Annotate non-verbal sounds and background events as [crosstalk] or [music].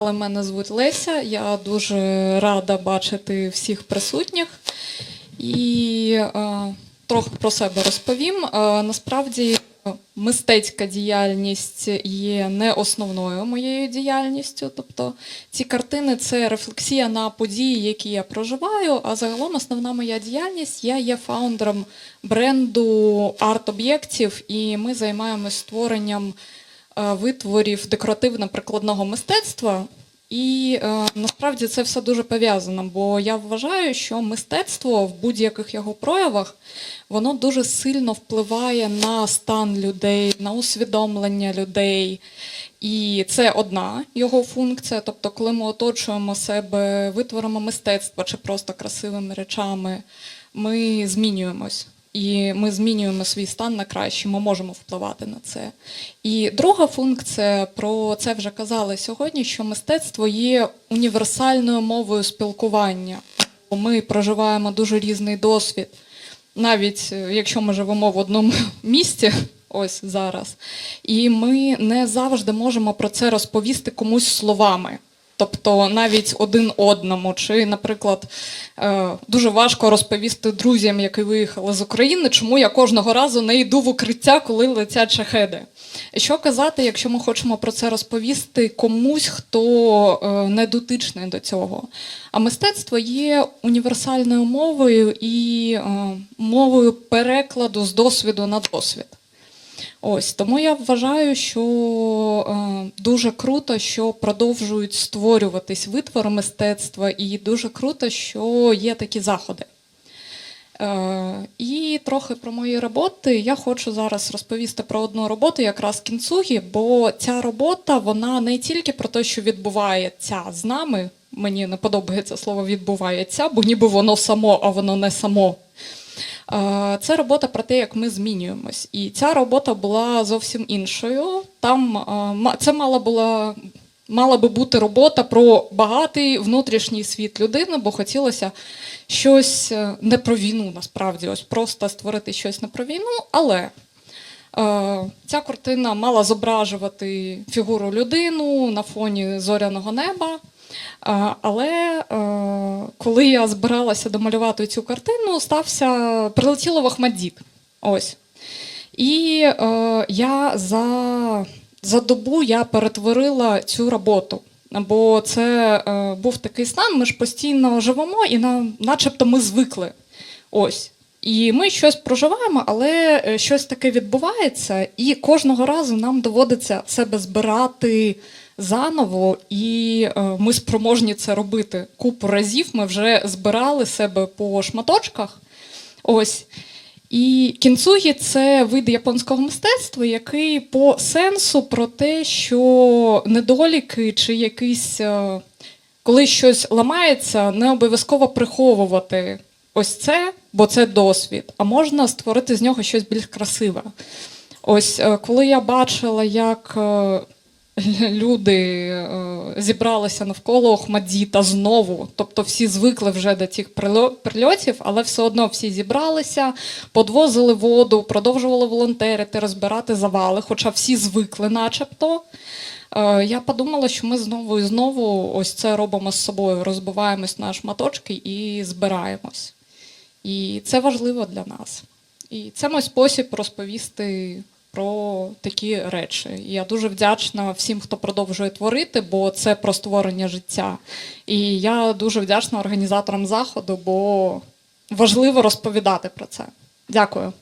Але мене звуть Леся. Я дуже рада бачити всіх присутніх. І е, трохи про себе розповім. Е, насправді, мистецька діяльність є не основною моєю діяльністю. Тобто ці картини це рефлексія на події, які я проживаю. А загалом основна моя діяльність я є фаундером бренду арт-об'єктів, і ми займаємось створенням витворів декоративно-прикладного мистецтва. І е, насправді це все дуже пов'язано, бо я вважаю, що мистецтво в будь-яких його проявах воно дуже сильно впливає на стан людей, на усвідомлення людей. І це одна його функція. Тобто, коли ми оточуємо себе витворами мистецтва чи просто красивими речами, ми змінюємось. І ми змінюємо свій стан на краще, ми можемо впливати на це. І друга функція, про це вже казали сьогодні, що мистецтво є універсальною мовою спілкування. Ми проживаємо дуже різний досвід. Навіть е, якщо ми живемо в одному [laughs] місті, ось зараз, і ми не завжди можемо про це розповісти комусь словами. Тобто навіть один одному, чи, наприклад, е, дуже важко розповісти друзям, які виїхали з України, чому я кожного разу не йду в укриття, коли летять шахеди. Що казати, якщо ми хочемо про це розповісти комусь, хто е, не дотичний до цього? А мистецтво є універсальною мовою і е, мовою перекладу з досвіду на досвід. Ось тому я вважаю, що е, дуже круто, що продовжують створюватись витвори мистецтва, і дуже круто, що є такі заходи. Е, і трохи про мої роботи. Я хочу зараз розповісти про одну роботу, якраз кінцугі, бо ця робота вона не тільки про те, що відбувається з нами. Мені не подобається слово відбувається, бо ніби воно само, а воно не само. Це робота про те, як ми змінюємось. І ця робота була зовсім іншою. Там це мала була. Мала би бути робота про багатий внутрішній світ людини, бо хотілося щось е, не про війну, насправді, ось просто створити щось не про війну. Але ця картина мала зображувати фігуру людину на фоні зоряного неба. Е, Але е, коли я збиралася домалювати цю картину, стався прилетіло в. Ось. І е, я за, за добу я перетворила цю роботу. Бо це е, був такий стан, ми ж постійно живемо, і на, начебто ми звикли. Ось. І ми щось проживаємо, але е, щось таке відбувається, і кожного разу нам доводиться себе збирати заново, і е, ми спроможні це робити. Купу разів ми вже збирали себе по шматочках. Ось. І кінцугі це вид японського мистецтва, який по сенсу про те, що недоліки чи якийсь, е, коли щось ламається, не обов'язково приховувати ось це, бо це досвід, а можна створити з нього щось більш красиве. Ось е, коли я бачила, як е, [laughs] люди е, зібралися навколо Охмаддіта знову. Тобто всі звикли вже до цих прильотів, але все одно всі зібралися, подвозили воду, продовжували волонтерити, розбирати завали, хоча всі звикли, начебто. Я подумала, що ми знову і знову ось це робимо з собою, розбиваємось на шматочки і збираємось. І це важливо для нас. І це мій спосіб розповісти про такі речі. І я дуже вдячна всім, хто продовжує творити, бо це про створення життя. І я дуже вдячна організаторам заходу, бо важливо розповідати про це. Дякую.